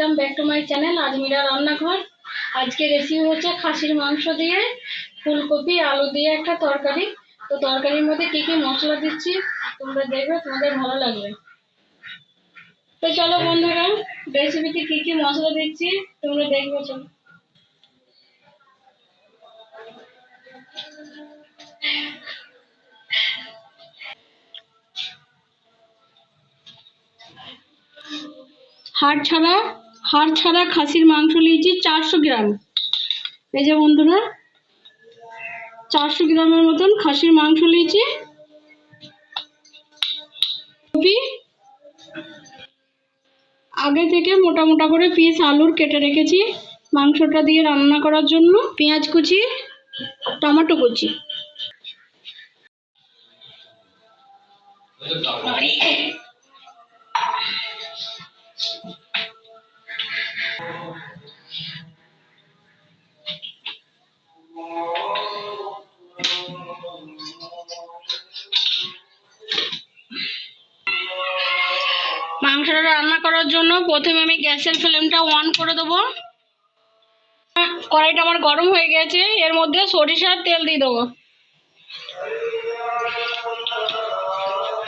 Welcome back to my channel Azmira রান্নাঘর আজকে recipe হচ্ছে খাসির মাংস দিয়ে ফুলকপি, আলু দিয়ে একটা তরকারি। তো তরকারির মধ্যে কি কি মশলা দিচ্ছি, তোমরা দেখবে, তোমাদের ভালো লাগবে। তো চলো বন্ধুরা রেসিপিতে কি কি মশলা দিচ্ছি, তোমরা দেখবে, চলো। হাড় ছাড়া হাড় ছাড়া খাসির মাংস নিয়েছি চারশো গ্রাম। এই যে বন্ধুরা, চারশো গ্রামের মতন খাসির মাংস নিয়েছি। আগে থেকে মোটা মোটা করে পিস আলুর কেটে রেখেছি মাংসটা দিয়ে রান্না করার জন্য। পেঁয়াজ কুচি, টমেটো কুচি। করার জন্য প্রথমে আমি গ্যাসের ফ্লেমটা অন করে দেবো। কড়াইটা আমার গরম হয়ে গেছে, এর মধ্যে সরিষার তেল দিয়ে দেবো।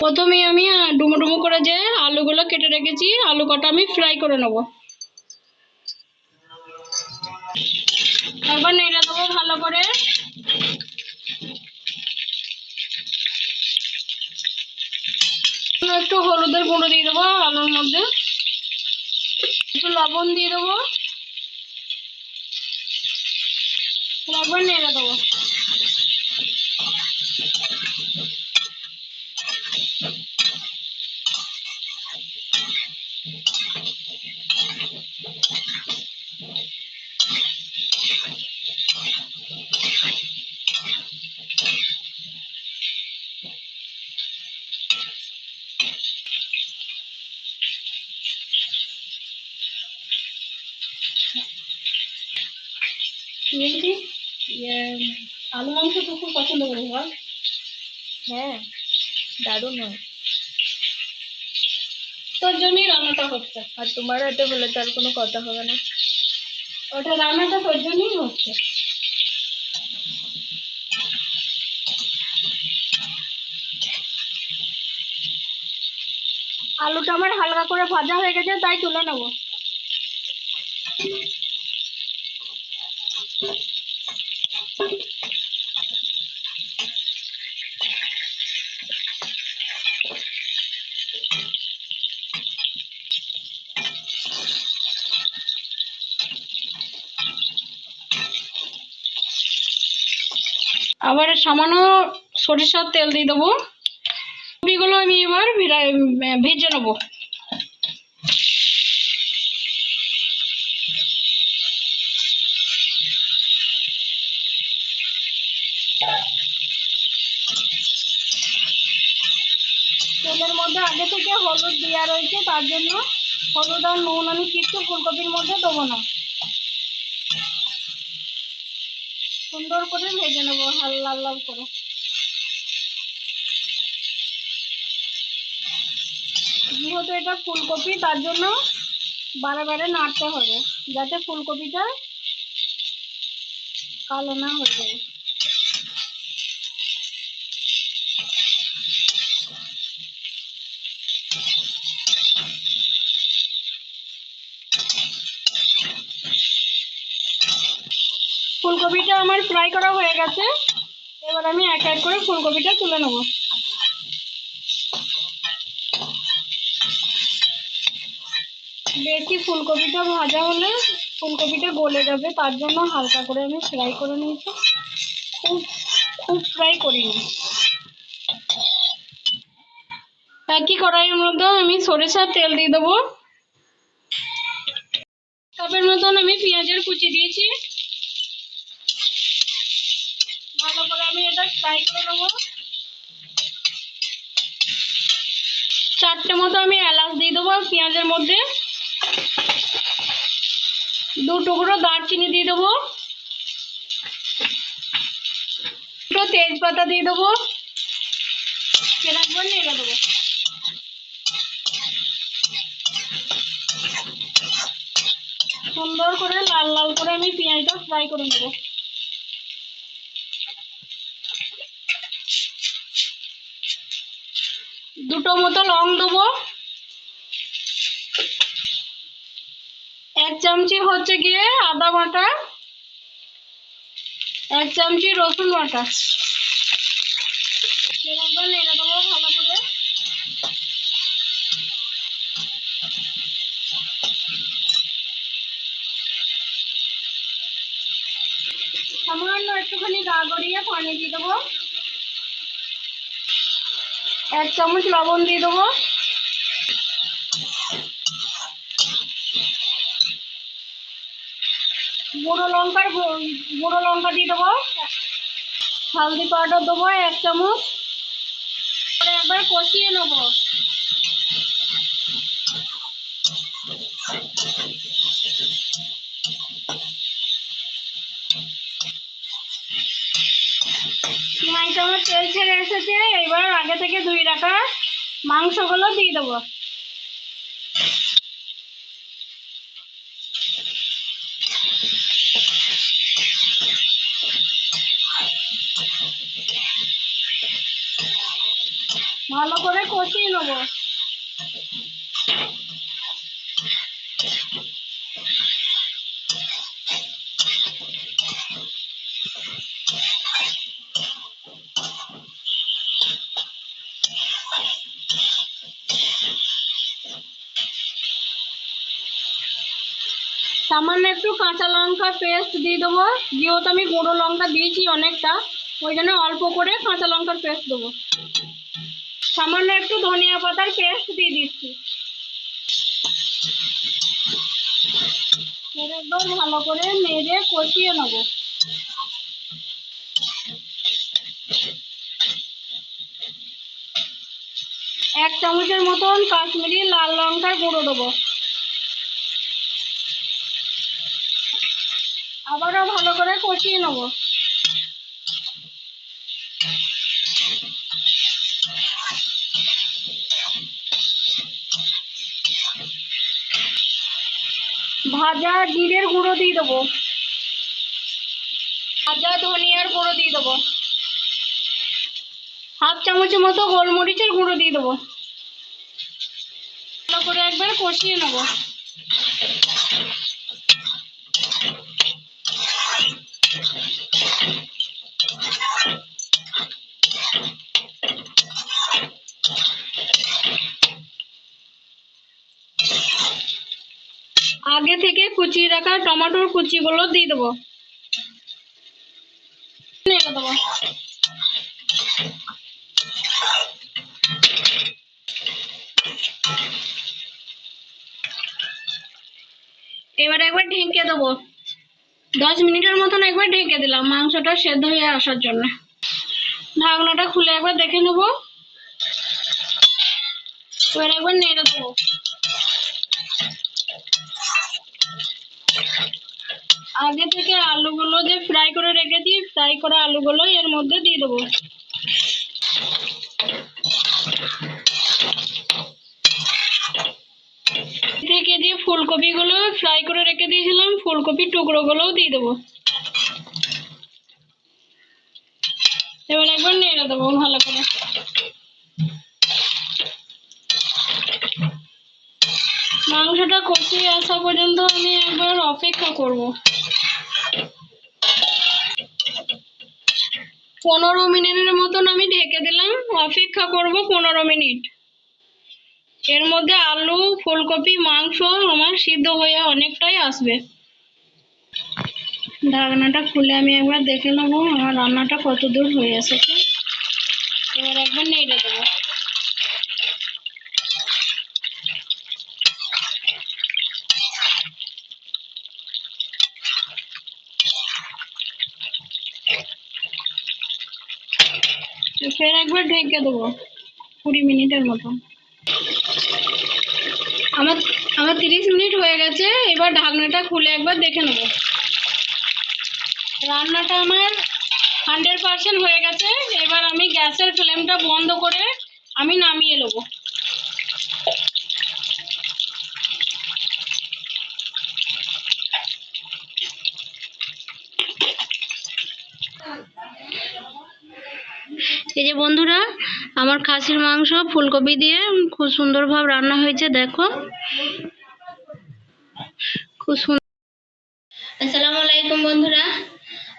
প্রথমে আমি ডুমো ডুমো করে যে আলুগুলো কেটে রেখেছি, আলু কটা আমি ফ্রাই করে নেব। একবার নেড়ে দেবো ভালো করে। একটু হলুদের গুঁড়ো দিয়ে দেবো আলুর মধ্যে। একটু লবণ দিয়ে দেবো। লবণ নেড়ে দেবো দেখি ইয়ে, আলু মাংস তো খুব পছন্দ করি বল হ্যাঁ দারুণ হয়। তোর জন্যই রান্নাটা হচ্ছে। আর তোমার হাতে হলে তো আর কোনো কথা হবে না। ওটা রান্নাটা তোর জন্যই হচ্ছে। আলুটা আমার হালকা করে ভাজা হয়ে গেছে তাই তুলে নেব। আবার সামান্য সরিষার তেল দিয়ে দেবো। কপিগুলো আমি এবার ভেজে নেব। মধ্যে হলুদ দেওয়া রয়েছে, তার জন্য হলুদ আর নুন আমি কিচ্ছু ফুলকপির মধ্যে দেবো না। সুন্দর করে ভেজে নেব হাল লাল লাল করে। যেহেতু এটা ফুলকপি, তার জন্য বারে বারে নাড়তে হবে, যাতে ফুলকপিটা কালো না হয়ে যায়। আমার ফ্রাই করা হয়ে গেছে। এবার আমি এক এক করে ফুলকপিটা তুলে নেব। বেশি ফুলকপিটা ভাজা হলে ফুলকপিটা গলে যাবে, তার জন্য হালকা করে আমি ফ্রাই করে নিয়েছি। খুব খুব ফ্রাই করিনি। একই কড়াইয়ের মধ্যে আমি সরিষার তেল দিয়ে দেবো। কাপের মতন আমি পেঁয়াজের কুচি দিয়েছি। ভালো করে আমি এটা ফ্রাই করে নেব। চারটে মতো আমি এলাচ দিয়ে দেবো পেঁয়াজের মধ্যে। দু টুকরো দারচিনি দিয়ে দেবো। দুটো তেজপাতা দিয়ে দেবো। একবার নেড়ে দেবো। সুন্দর করে লাল লাল করে আমি পেঁয়াজটা ফ্রাই করে নেব। দুটো মতো লং দেবো। এক চামচি হচ্ছে গিয়ে আদা বাটা, এক চামচি রসুন বাটা। সামান্য একটুখানি গা গড়িয়ে পানি দিয়ে দেবো। এক চামচ লবণ দিয়ে দেবো। গুঁড়ো লঙ্কার বুড়ো গুঁড়ো লঙ্কা দিয়ে দেবো। হালদি পাউডার দেবো এক চামচ। একবার কষিয়ে নেব। পেঁয়াজটা আমার তেল ছেড়ে এসেছে, এবার আগে থেকে ধুয়ে রাখা মাংসগুলো দিয়ে দেবো। ভালো করে কষিয়ে নেব। সামান্য একটু কাঁচা লঙ্কা পেস্ট দিয়ে দেবো। যেহেতু আমি গুঁড়ো লঙ্কা দিয়েছি অনেকটা, ওই জন্য অল্প করে কাঁচা লঙ্কার পেস্ট দেবো। সামান্য একটু ধনিয়া পাতার পেস্ট দিয়ে দিচ্ছি। একবার ভালো করে নেড়ে কষিয়ে নেব। এক চামচের মতন কাশ্মীরি লাল লঙ্কার গুঁড়ো দেবো। আবারও ভালো করে কষিয়ে নেব। ভাজা জিরের গুঁড়ো দিয়ে দেবো। ভাজা ধনিয়ার গুঁড়ো দিয়ে দেবো। হাফ চামচের মতো গোলমরিচের গুঁড়ো দিয়ে দেবো। ভালো করে একবার কষিয়ে নেব। আগে থেকে কুচিয়ে রাখা টমেটোর কুচিগুলো দিয়ে দেবো। দেবো। এবার একবার ঢেকে দেবো। দশ মিনিটের মতন একবার ঢেকে দিলাম মাংসটা সেদ্ধ হয়ে আসার জন্য। ঢাকনাটা খুলে একবার দেখে নেব। এবার একবার নেড়ে দেবো। আগে থেকে আলুগুলো যে ফ্রাই করে রেখেছি ফ্রাই করা আলুগুলো এর মধ্যে দিয়ে দেবো। থেকে যে ফুলকপিগুলো ফ্রাই করে রেখে দিয়েছিলাম ফুলকপির টুকরোগুলোও দিয়ে দেবো। এবার একবার নেড়ে দেবো ভালো করে। মাংসটা কষিয়ে আসা পর্যন্ত আমি একবার অপেক্ষা করব। পনেরো মিনিটের মতন আমি ঢেকে দিলাম, অপেক্ষা করব পনেরো মিনিট। এর মধ্যে আলু, ফুলকপি, মাংস আমার সিদ্ধ হয়ে অনেকটাই আসবে। ঢাকনাটা খুলে আমি একবার দেখে নেব, আমার রান্নাটা কত দূর হয়ে এসেছে। এবার একবার নেড়ে দেবো। একবার ঢেকে দেবো, কুড়ি মিনিটের মতো। আমার আমার তিরিশ মিনিট হয়ে গেছে, এবার ঢাকনাটা খুলে একবার দেখে নেব। রান্নাটা আমার হান্ড্রেড পার্সেন্ট হয়ে গেছে, এবার আমি গ্যাসের ফ্লেমটা বন্ধ করে আমি নামিয়ে নেব। এই যে বন্ধুরা, আমার খাসির মাংস ফুলকপি দিয়ে খুব সুন্দরভাবে রান্না হয়েছে, দেখো। খুব সুন্দর আসসালামু আলাইকুম বন্ধুরা।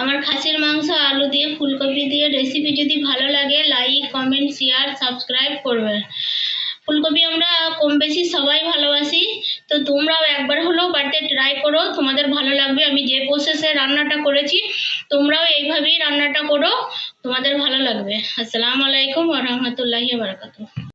আমার খাসির মাংস, আলু দিয়ে ফুলকপি দিয়ে রেসিপি যদি ভালো লাগে লাইক কমেন্ট শেয়ার সাবস্ক্রাইব করবে। ফুলকপি আমরা কম বেশি সবাই ভালোবাসি, তো তোমরাও একবার হলেও বাড়িতে ট্রাই করো, তোমাদের ভালো লাগবে। আমি যে প্রসেসে রান্নাটা করেছি, তোমরাও এইভাবেই রান্নাটা করো। তোমাদের ভালো লাগবে। আসসালামু আলাইকুম ওয়া রাহমাতুল্লাহি ওয়া বারাকাতুহু।